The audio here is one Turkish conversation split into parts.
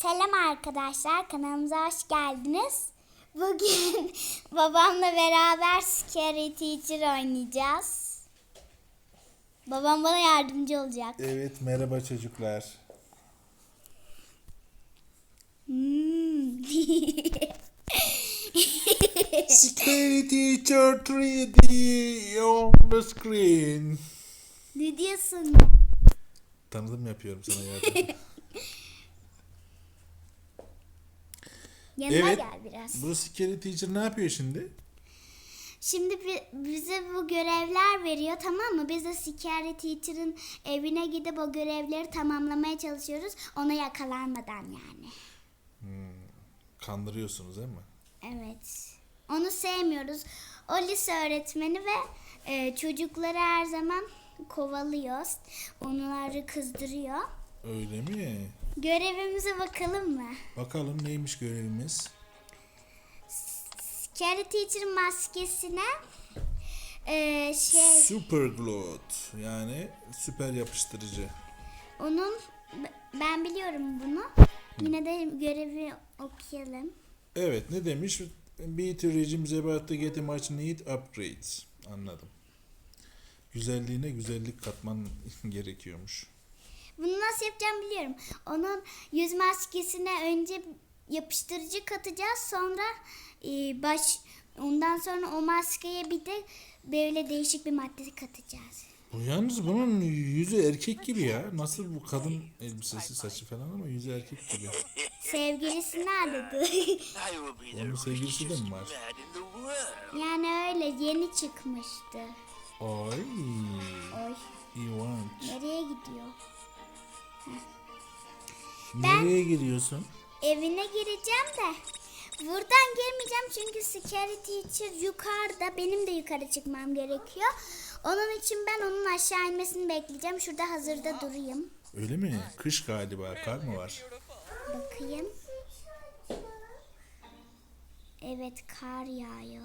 Selam arkadaşlar, kanalımıza hoş geldiniz. Bugün babamla beraber Scary Teacher oynayacağız. Babam bana yardımcı olacak. Evet merhaba çocuklar. Hmm. Scary Teacher 3D on the screen. ne diyorsun? Tanıdım yapıyorum sana yardım. Yanıma evet. gel biraz. Bu Scary Teacher ne yapıyor şimdi? Şimdi bi- bize bu görevler veriyor tamam mı? Biz de Scary Teacher'ın evine gidip o görevleri tamamlamaya çalışıyoruz. Ona yakalanmadan yani. Kandırıyorsunuz değil mi? Evet. Onu sevmiyoruz. O lise öğretmeni ve e, çocukları her zaman kovalıyor. Onları kızdırıyor. Öyle mi? Görevimize bakalım mı? Bakalım neymiş görevimiz? Scary Teacher maskesine e, şey Super Glot yani süper yapıştırıcı. onun ben biliyorum bunu. Yine de görevi okuyalım. Evet ne demiş? BT regimes about to get much need upgrades. Anladım. Güzelliğine güzellik katman gerekiyormuş. Bunu nasıl yapacağım biliyorum. Onun yüz maskesine önce yapıştırıcı katacağız. Sonra e, baş ondan sonra o maskeye bir de böyle değişik bir madde katacağız. Yalnız bunun yüzü erkek gibi ya. Nasıl bu kadın elbisesi saçı falan ama yüzü erkek gibi. Sevgilisini aradı. I will be the Onun sevgilisi de mi var? yani öyle yeni çıkmıştı. Ay, Oy iğrenç. nereye gidiyor? Nereye giriyorsun? Evine gireceğim de buradan girmeyeceğim çünkü Scary Teacher yukarıda. Benim de yukarı çıkmam gerekiyor. Onun için ben onun aşağı inmesini bekleyeceğim. Şurada hazırda durayım. Öyle mi? Kış galiba. Kar mı var? Bakayım. Evet kar yağıyor.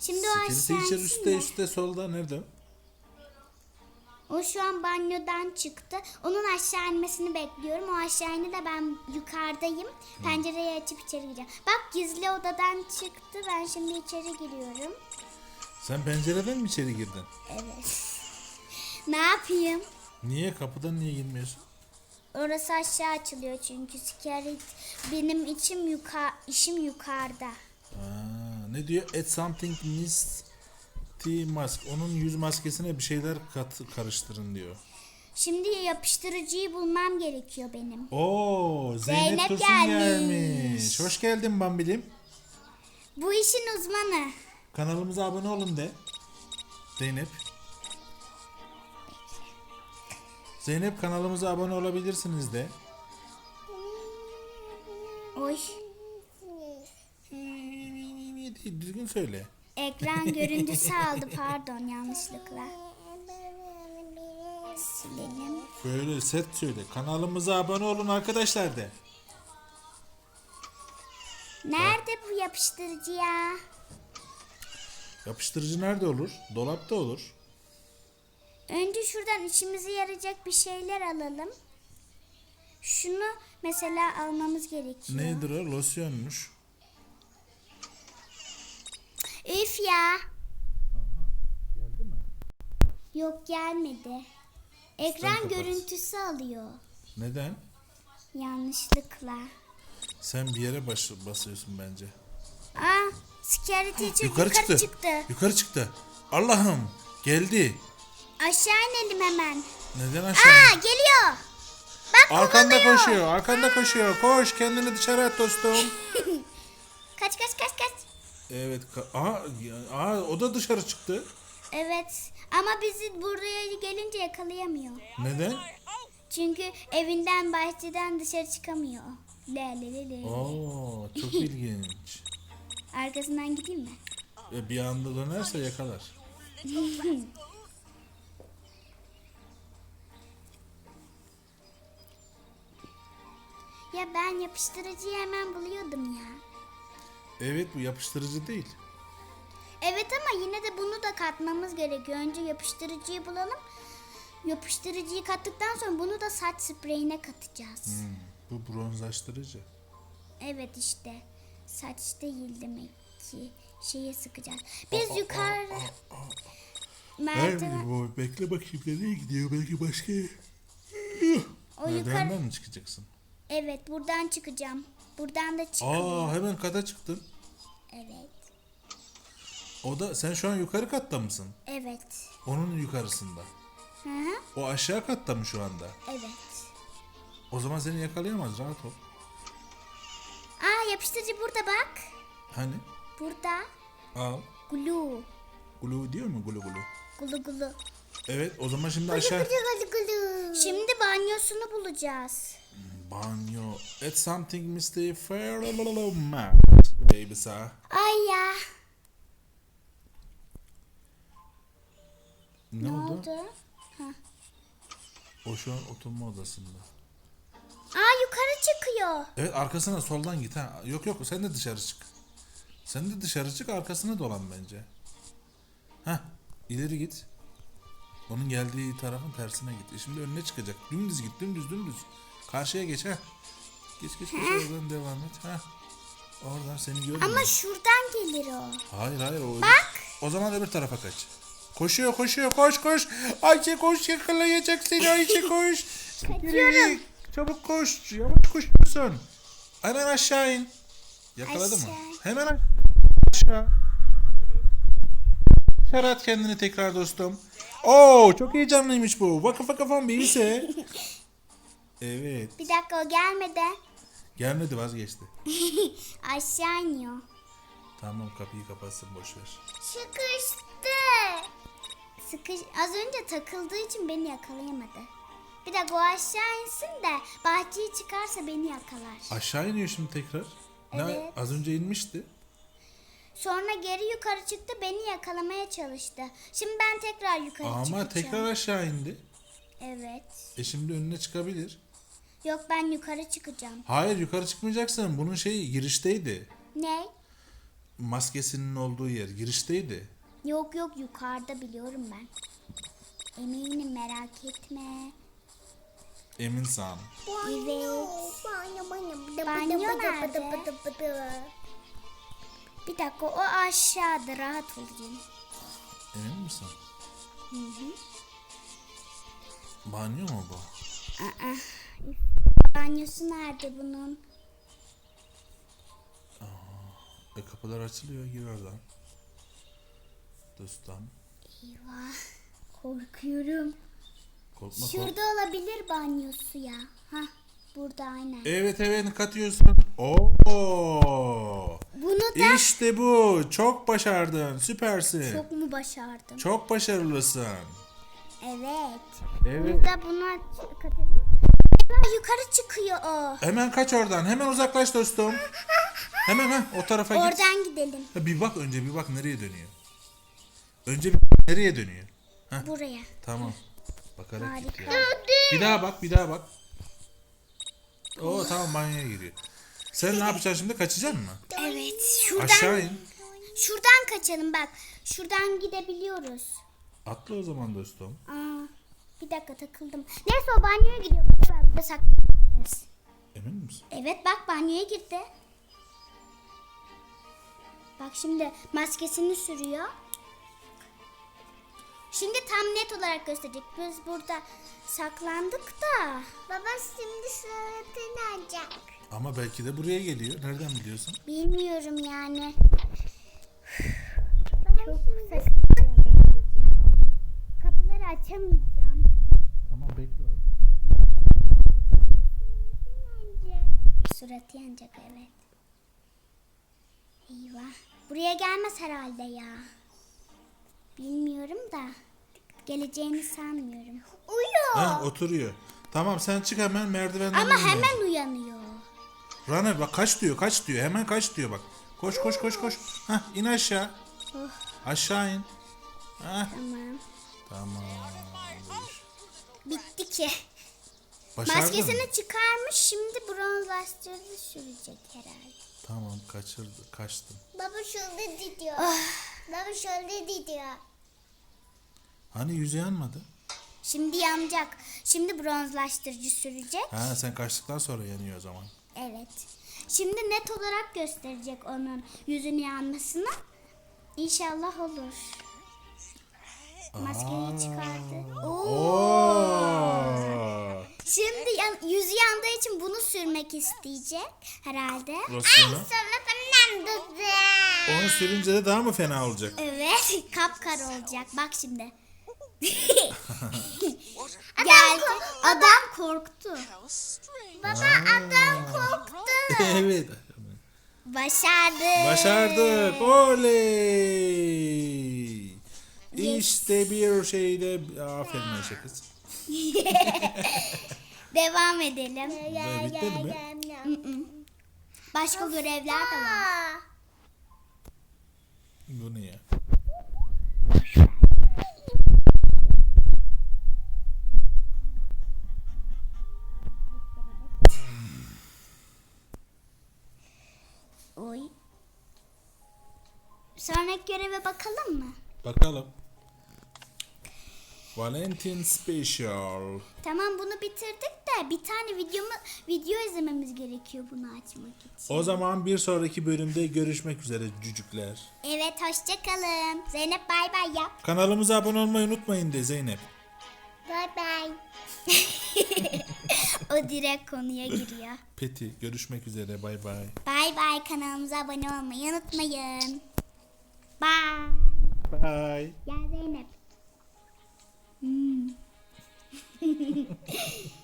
Şimdi o aşağı Teacher insin üstte de. üstte solda. Nerede? O şu an banyodan çıktı. Onun aşağı inmesini bekliyorum. O aşağı indi de ben yukarıdayım. Pencereyi açıp içeri gireceğim. Bak gizli odadan çıktı. Ben şimdi içeri giriyorum. Sen pencereden mi içeri girdin? Evet. ne yapayım? Niye? Kapıdan niye girmiyorsun? Orası aşağı açılıyor çünkü Scary benim içim yuka işim yukarıda. Aa, ne diyor? Add something misty mask. Onun yüz maskesine bir şeyler kat karıştırın diyor. Şimdi yapıştırıcıyı bulmam gerekiyor benim. Oo, Zeynep, Zeynep Tosun gelmiş. gelmiş. Hoş geldin Bambilim. Bu işin uzmanı. Kanalımıza abone olun de. Zeynep. Zeynep kanalımıza abone olabilirsiniz de. Oy. Düzgün söyle. Ekran görüntüsü aldı pardon yanlışlıkla. Silelim. Böyle set söyle. Kanalımıza abone olun arkadaşlar de. Nerede bu yapıştırıcı ya? Yapıştırıcı nerede olur? Dolapta olur. Önce şuradan işimize yarayacak bir şeyler alalım. Şunu mesela almamız gerekiyor. Nedir o? Losyonmuş. Üf ya. Geldi mi? Yok gelmedi. Ekran görüntüsü alıyor. Neden? Yanlışlıkla. Sen bir yere baş, basıyorsun bence. Aa, Scary Teacher Yukarı, çıktı. çıktı. Yukarı çıktı. Allah'ım geldi. Aşağı inelim hemen. Neden aşağı? Aa geliyor. Bak Arkanda kovalıyor. koşuyor. Arkanda koşuyor. Koş kendini dışarı at dostum. Kaç kaç kaç kaç. Evet. ka- Aha, ya- aha o da dışarı çıktı. Evet ama bizi buraya gelince yakalayamıyor. Neden? Çünkü evinden bahçeden dışarı çıkamıyor. Le le le le. Oo, çok ilginç. Arkasından gideyim mi? E, bir anda dönerse yakalar. Ya ben yapıştırıcıyı hemen buluyordum ya. Evet bu yapıştırıcı değil. Evet ama yine de bunu da katmamız gerekiyor. Önce yapıştırıcıyı bulalım. Yapıştırıcıyı kattıktan sonra bunu da saç spreyine katacağız. Bu bronzlaştırıcı. Evet işte. Saç değil demek ki. Şeye sıkacağız. Biz yukarı merdiven bu bekle bakayım nereye gidiyor belki başka o yukarı Merdivenden mi çıkacaksın? Evet buradan çıkacağım. Buradan da çıkıyor. Aa hemen kata çıktın. Evet. O da sen şu an yukarı katta mısın? Evet. Onun yukarısında. Hı hı. O aşağı katta mı şu anda? Evet. O zaman seni yakalayamaz rahat ol. Aa yapıştırıcı burada bak. Hani? Burada. Al. Glue. Gulu diyor mu gulu gulu? Gulu gulu. Evet o zaman şimdi aşağı. Şimdi banyosunu bulacağız. Banyo. It's something Mr. Fair Baby sir. Ay ya. Ne, Ne oldu? oldu? O şu an oturma odasında. Aa yukarı çıkıyor. Evet arkasına soldan git ha. Yok yok sen de dışarı çık. Sen de dışarı çık arkasına dolan bence. Ha ileri git. Onun geldiği tarafın tersine git. E şimdi önüne çıkacak. Dümdüz git dümdüz dümdüz. Karşıya geç ha. Geç geç geç oradan devam et ha. Oradan seni görmüyor. Ama şuradan gelir o. Hayır hayır o Bak. O zaman öbür tarafa kaç. Koşuyor koşuyor koş koş. Ayşe koş yakalayacak seni Ayşe koş. Kaçıyorum. Çabuk koş. Yavaş koşuyorsun. Hemen aşağı in. Yakaladı mı? Aşağı. Hemen a- aşağı. Dışarı at kendini tekrar dostum. Oo çok heyecanlıymış bu. Vakıf vakıfan bir ise. Evet. Bir dakika o gelmedi. Gelmedi vazgeçti. Aşağı iniyor. Tamam kapıyı kapatsın boş ver. Sıkıştı. Sıkış az önce takıldığı için beni yakalayamadı. Bir dakika o aşağı insin de bahçeye çıkarsa beni yakalar. Aşağı iniyor şimdi tekrar. Ne Evet. az önce inmişti. Sonra geri yukarı çıktı beni yakalamaya çalıştı. Şimdi ben tekrar yukarı Ama çıkacağım. tekrar aşağı indi. Evet. E şimdi önüne çıkabilir. Yok ben yukarı çıkacağım. Hayır yukarı çıkmayacaksın. Bunun şeyi girişteydi. Ne? Maskesinin olduğu yer girişteydi. Yok yok yukarıda biliyorum ben. Eminim merak etme. Emin sağ Evet. Banyo nerede? Bir dakika o aşağıda rahat olayım. Emin misin? Banyo mu bu? Aa, banyosu nerede bunun? E kapılar açılıyor gir oradan. Dostum. Eyvah. Korkuyorum. Korkma kork. Şurada olabilir banyosu ya. Ha, burada aynen. Evet evet katıyorsun. Oo. Bunu da İşte bu. Çok başardın. Süpersin. Çok, çok mu başardım? başarılısın. Evet. Evet. Burada buna katalım. Yukarı çıkıyor o. Hemen kaç oradan. Hemen uzaklaş dostum. Hemen ha o tarafa git. Oradan gidelim. Ha, bir bak önce bir bak nereye dönüyor. Önce bir nereye dönüyor. Buraya. Tamam. Bakarak git Harika. ya. Bir daha bak bir daha bak. Oo tamam banyoya giriyor. Sen ne yapacaksın şimdi kaçacaksın mı? Evet. Şuradan Aşağı in. şuradan kaçalım bak. Şuradan gidebiliyoruz. Atla o zaman dostum. Aa, bir dakika takıldım. Neyse o banyoya gidiyor. Burada saklanabiliriz. Emin misin? Evet bak banyoya girdi. Bak şimdi maskesini sürüyor. Şimdi tam net olarak gösterecek. Biz burada saklandık da. Baba şimdi suratını açacak. Ama belki de buraya geliyor. Nereden biliyorsun? Bilmiyorum yani. Çok ses. Açamayacağım. Tamam bekle orada. Suratı yanacak evet. Eyvah. Buraya gelmez herhalde ya. Bilmiyorum da. Geleceğini sanmıyorum. Uyuyor. Ha oturuyor. Tamam sen çık hemen merdivenden. Ama in bence. hemen uyanıyor. Rana bak kaç diyor kaç diyor. Hemen kaç diyor bak. Koş koş koş koş. Hah in aşağı. Oh, Aşağı in. Hah. tamam. Tamam. Bitti ki. Başardın mı? Maskesini çıkarmış şimdi bronzlaştırıcı sürecek herhalde. Tamam kaçırdı kaçtım. Baba şurada diyor. Baba şurada diyor. Hani yüzü yanmadı? Şimdi yanacak. Şimdi bronzlaştırıcı sürecek. Ha sen kaçtıktan sonra yanıyor o zaman. Evet. Şimdi net olarak gösterecek onun yüzünün yanmasını. İnşallah olur. Maskeyi çıkardı. Oo. Şimdi yan, yüzü yandığı için bunu sürmek isteyecek herhalde. Losyonu. Suratımdan tuttu. Onu sürünce de daha mı fena olacak? Evet, kapkara olacak. Bak şimdi. Geldi. Adam korktu. Baba adam korktu. evet. Başardı. Başardık. Oley. İşte bir şeyde aferin Ayşe kız. Devam edelim. Ve bitmedi mi? Başka görevler de var. Bu ne ya? Oy. Sonraki göreve bakalım mı? Bakalım. Valentin Special. Tamam bunu bitirdik de bir tane videomu video izlememiz gerekiyor bunu açmak için. O zaman bir sonraki bölümde görüşmek üzere cücükler. Evet hoşça kalın. Zeynep bay bay yap. Kanalımıza abone olmayı unutmayın de Zeynep. Bay bay. o direkt konuya giriyor. Peti görüşmek üzere bay bay. Bay bay kanalımıza abone olmayı unutmayın. Bye. Bye. Gel Zeynep. Hmm.